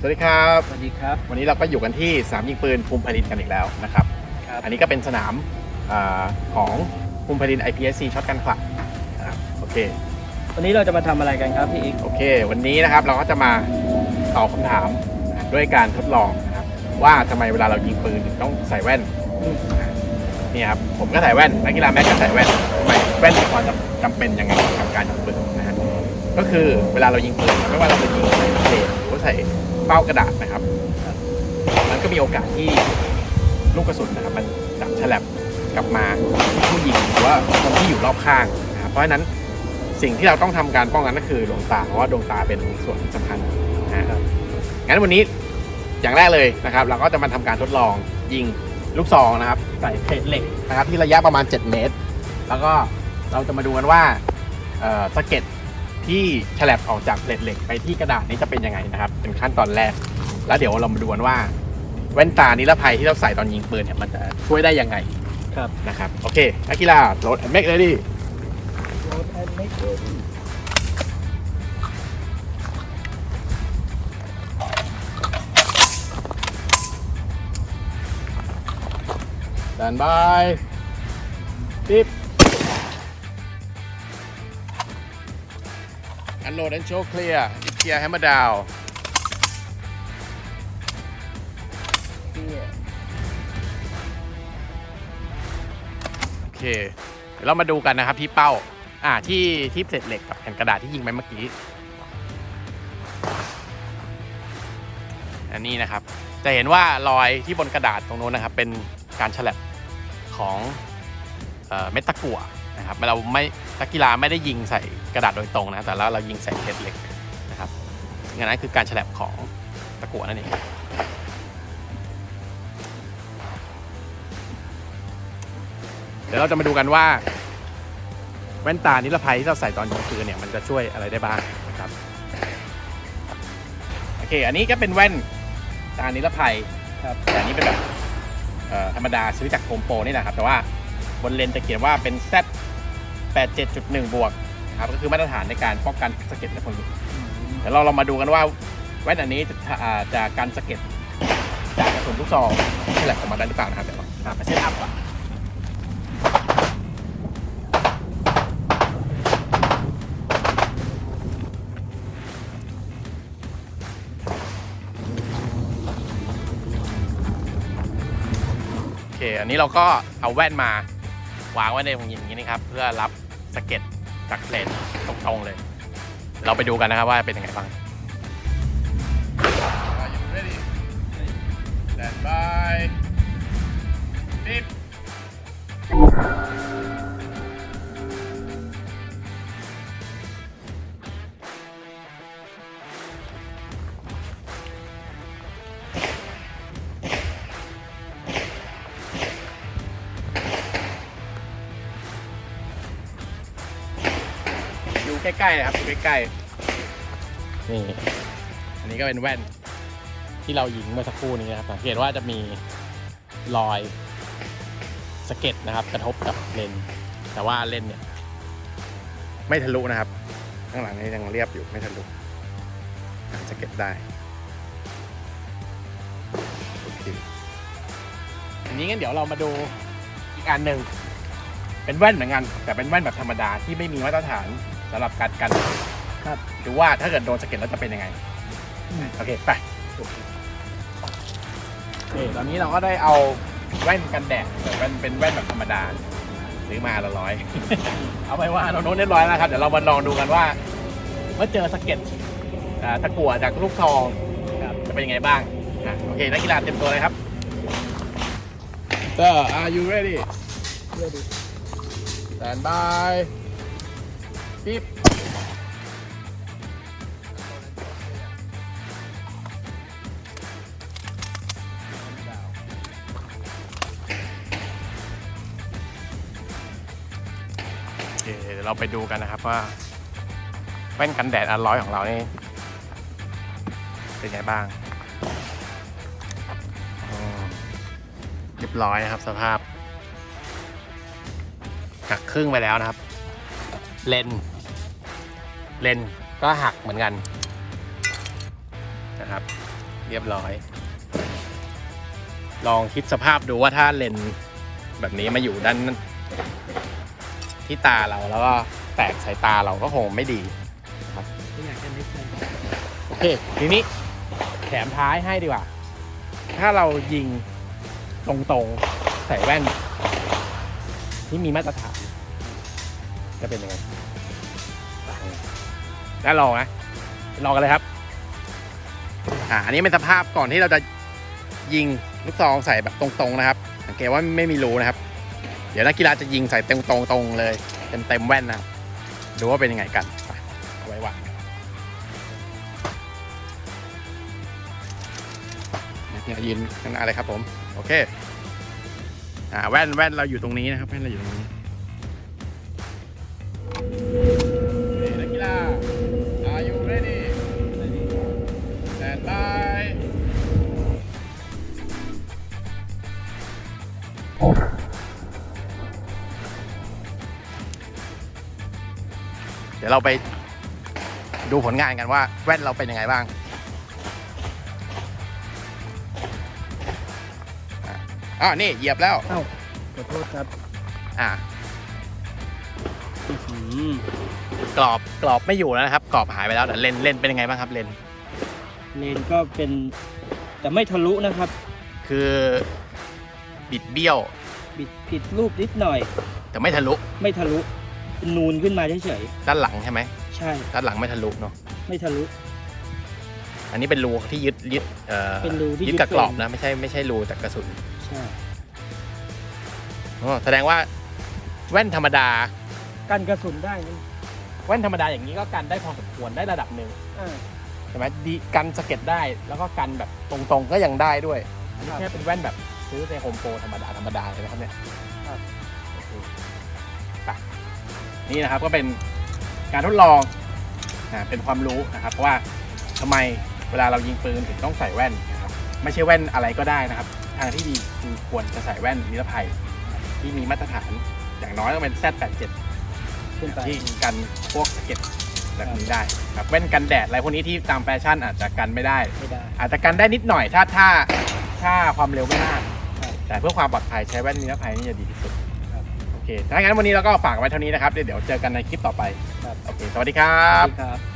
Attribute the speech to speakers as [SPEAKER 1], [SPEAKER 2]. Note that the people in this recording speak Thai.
[SPEAKER 1] สวัสดีครับ
[SPEAKER 2] สวัสดีครับ
[SPEAKER 1] วันนี้เราก็อยู่กันที่สนามยิงปืนภูมิพลินกันอีกแล้วนะครับ
[SPEAKER 2] ครับ
[SPEAKER 1] อันนี้ก็เป็นสนามอาของภูมิพลิน IPSC ช็อตกันคลับนะครับโอเค
[SPEAKER 2] วันนี้เราจะมาทำอะไรกันครับพี่อีก
[SPEAKER 1] โอเค วันนี้นะครับเราก็จะมาตอบคำถามนะครับด้วยการทดลองนะครับว่าทำไมเวลาเรายิงปืนถึงต้องใส่แว่นนี่ครับผมก็ใส่แว่นนักกีฬาแม็กก็ใส่แว่นทำไมแว่นมีความจำจำเป็นยังไงกับการยิงปืนนะฮะ ก็คือเวลาเรายิงปืนไม่ว่าเราจะยิงใส่เพลทหรือใส่เป้ากระดาษนะครับ มันก็มีโอกาสที่ลูกกระสุนนะครับ มันจะฉลับกลับมาที่ผู้ยิงหรือว่าคนที่อยู่รอบข้างนะครับเพราะฉะนั้นสิ่งที่เราต้องทำการป้องกันก็คือดวงตาเพราะว่าดวงตาเป็นส่วนสำคัญนะครับงั้นวันนี้อย่างแรกเลยนะครับ เราก็จะมาทำการทดลองยิงลูกซองนะครับใส่เพลทเหล็กนะครับที่ระยะประมาณ 7 เมตร แล้วก็เราจะมาดูกันว่าเอ่อสะเก็ด ที่ฉลับออกจากเพลทเหล็กไปที่กระดาษนี้จะเป็นยังไงนะครับ เป็นขั้นตอนแรก แล้วเดี๋ยวเรามาดูกันว่า แว่นตานิรภัยที่เราใส่ตอนยิงปืนเนี่ยมันจะช่วยได้ยังไง
[SPEAKER 2] ครับ
[SPEAKER 1] นะครับโอเคนักกีฬาโหลดแอนด์เมกเลยดิ
[SPEAKER 2] Load and make ready
[SPEAKER 1] ดันบายปิ๊บ อันโหลดแอนโชว์เคลียร์ดิเคลียร์แฮมเมอร์ดาวโอเค เดี๋ยวเรามาดูกันนะครับที่เป้า อ่าที่ที่เศษเหล็กกับแผ่นกระดาษที่ยิงไปเมื่อกี้ อันนี้นะครับ จะเห็นว่ารอยที่บนกระดาษตรงนู้นนะครับ เป็นการฉลับของเอ่อเม็ดตะกั่วนะครับเราไม่ นักกีฬาไม่ได้ยิงใส่กระดาษโดยตรงนะ แต่แล้วเรายิงใส่เพชรเหล็กนะครับงั้นนั้นคือการฉลับของตะกั่วนั่นเองเดี๋ยวเราจะมาดูกันว่า แว่นตานิรภัยที่เราใส่ตอนยิงปืนเนี่ยมันจะช่วยอะไรได้บ้างนะครับโอเค อันนี้ก็เป็นแว่นตานิรภัย
[SPEAKER 2] ครับ
[SPEAKER 1] แต่อันนี้เป็นแบบธรรมดาซื้อจากโฮมโปรนี่แหละครับ แต่ว่าบนเลนจะเขียนว่าเป็น Z 87.1 บวกนะครับก็คือมาตรฐานในการป้องกันสะเก็ดและผลหลุดเดี๋ยวเราเรามาดูกันว่าแว่นอันนี้จะอ่าจะการสะเก็ดจากกระสุนลูกซองที่แหลกออกมาได้หรือเปล่านะครับเดี๋ยวเราตามไปเซตอัพก่อนโอเคอันนี้เราก็เอาแว่นมาวางไว้ในอย่างนี้นะครับ เพื่อรับ สะเก็ดจากเลนตรงๆเลย เราไปดูกันนะครับว่าเป็นยังไงบ้าง Are you ready? Stand by. Beep. ใกล้ๆนะครับอยู่ใกล้ๆนี่อันนี้ก็เป็นแว่น ที่เรายิงเมื่อสักครู่นี้นะครับสังเกตว่าจะมีรอยสะเก็ดนะครับ กระทบกับเลนส์แต่ว่าเลนส์เนี่ย ไม่ทะลุนะครับ ข้างหลังนี่ยังเรียบอยู่ไม่ทะลุอะสะเก็ดได้โอเคอันนี้งั้นเดี๋ยวเรามาดูอีกอันหนึ่งเป็นแว่นเหมือนกัน แต่เป็นแว่นแบบธรรมดาที่ไม่มีมาตรฐาน สำหรับการกัน
[SPEAKER 2] ครับ
[SPEAKER 1] ดูว่าถ้าเกิดโดนสะเก็ดแล้วจะเป็นยังไงโอเคไปโอเคตอนนี้เราก็ได้เอาแว่นกันแดดแต่แว่นเป็นแว่นแบบธรรมดาซื้อมาละร้อย เอาไปว่าเราโน้นเรียบร้อยแล้วครับเดี๋ยวเรามาลองดูกันว่า เมื่อเจอสะเก็ดอ่าตะกั่วจากลูกทองครับจะเป็นยังไงบ้างอะโอเคนักกีฬาเต็มตัวเลยครับ Sir are you ready
[SPEAKER 2] Ready
[SPEAKER 1] Stand by ปิ๊บโอเคเดี๋ยวเราไปดูกันนะครับว่าแว่นกันแดดอันร้อยของเรานี่ เป็นไงบ้างอืมเรียบร้อยนะครับสภาพหักครึ่งไปแล้วนะครับ เลนส์ เลนก็หักเหมือนกันนะครับ เรียบร้อย ลองคิดสภาพดูว่าถ้าเลนแบบนี้มาอยู่ด้านที่ตาเราแล้วก็แตกสายตาเราก็คงไม่ดี
[SPEAKER 2] ไม่อยากจะนึกเลย
[SPEAKER 1] โอเค ทีนี้แถมท้ายให้ดีกว่า ถ้าเรายิงตรงๆ ใส่แว่น ที่มีมาตรฐาน จะเป็นยังไง น่าลองนะลองกันเลยครับ อ่าอันนี้เป็นสภาพก่อนที่เราจะยิงลูกซองใส่แบบตรงๆนะครับสังเกตว่าไม่มีรูนะครับ เดี๋ยวนักกีฬาจะยิงใส่เต็มตรงๆเลยเต็มเต็มๆแว่นนะครับดูว่าเป็นยังไงกันไปเอาไว้วางเนี่ยยืนข้างหน้าเลยครับผม โอเค อ่าแว่นแว่นเราอยู่ตรงนี้นะครับแว่นเราอยู่ตรงนี้ ดี๋ยวเราไปดูผลงานกันว่าแว่นเราเป็นยังไงบ้างอ่านี่เหยียบแล้ว
[SPEAKER 2] เอ้าขอโทษครับ
[SPEAKER 1] อ่า
[SPEAKER 2] อื้อหือก
[SPEAKER 1] รอบกรอบไม่อยู่แล้วนะครับ กรอบหายไปแล้วแต่เลนเลนเป็นยังไงบ้างครับเลน
[SPEAKER 2] เลนก็เป็นแต่ไม่ทะลุนะครับ
[SPEAKER 1] คือบิดเบี้ยว
[SPEAKER 2] บิดผิดรูปนิดหน่อย
[SPEAKER 1] แต่ไม่ทะลุ
[SPEAKER 2] ไม่ทะลุ เป็นนูนขึ้นมาเฉย
[SPEAKER 1] ด้านหลังใช่ไหม
[SPEAKER 2] ๆใช่
[SPEAKER 1] ด้านหลังไม่ทะลุเนาะ
[SPEAKER 2] ไม่ทะลุ
[SPEAKER 1] อันนี้เป็นรูที่ยึดยึดเอ่อ
[SPEAKER 2] เป็นรูที่ยึ
[SPEAKER 1] ยึด
[SPEAKER 2] ด
[SPEAKER 1] กับกรอบ
[SPEAKER 2] เฟรม
[SPEAKER 1] นะไม่ใช่ไม่ใช่รูจากกระสุน
[SPEAKER 2] ใช่
[SPEAKER 1] อ๋อแสดงว่าแว่นธรรมดา
[SPEAKER 2] กันกระสุนได้นะ
[SPEAKER 1] แว่นธรรมดาอย่างนี้ก็กันได้พอสมควรได้ระดับหนึ่ง
[SPEAKER 2] อ่า
[SPEAKER 1] ใช่ไหมดีกันสะเก็ตได้แล้วก็กันแบบตรงๆก็ยังได้ด้วยอันนี้
[SPEAKER 2] ครับ
[SPEAKER 1] แค่เป็นแว่นแบบซื้อในโฮมโปรธรรมดาธรรมดาเลยนะครับเนี่ย
[SPEAKER 2] ครับ
[SPEAKER 1] โอเคไป นี่นะครับก็เป็นการทดลองอ่าเป็นความรู้นะครับว่าทำไมเวลาเรายิงปืนถึงต้องใส่แว่นนะครับไม่ใช่แว่นอะไรก็ได้นะครับ ทางที่ดีคือควรจะใส่แว่นนิรภัย ที่มีมาตรฐานอย่างน้อยต้องเป็น Z87
[SPEAKER 2] ขึ้นไป
[SPEAKER 1] ที่กันพวกสะเก็ตแบบนี้ได้ครับแว่นกันแดดอะไรพวกนี้ที่ตามแฟชั่นอาจจะกันไม่ได้
[SPEAKER 2] ไม่ได้
[SPEAKER 1] อาจจะกันได้นิดหน่อยถ้าถ้าถ้าความเร็วไม่มาก
[SPEAKER 2] ครับ
[SPEAKER 1] แต่เพื่อความปลอดภัยใช้แว่นนิรภัยนี่จะดีที่สุด
[SPEAKER 2] ครับ
[SPEAKER 1] โอ เคถ้างั้นวันนี้เราก็ฝากไว้เท่านี้นะครับ เดี๋ยวเจอกันในคลิปต่อไป
[SPEAKER 2] ครับ
[SPEAKER 1] โอเค สวัสดีครับ
[SPEAKER 2] สดีครับ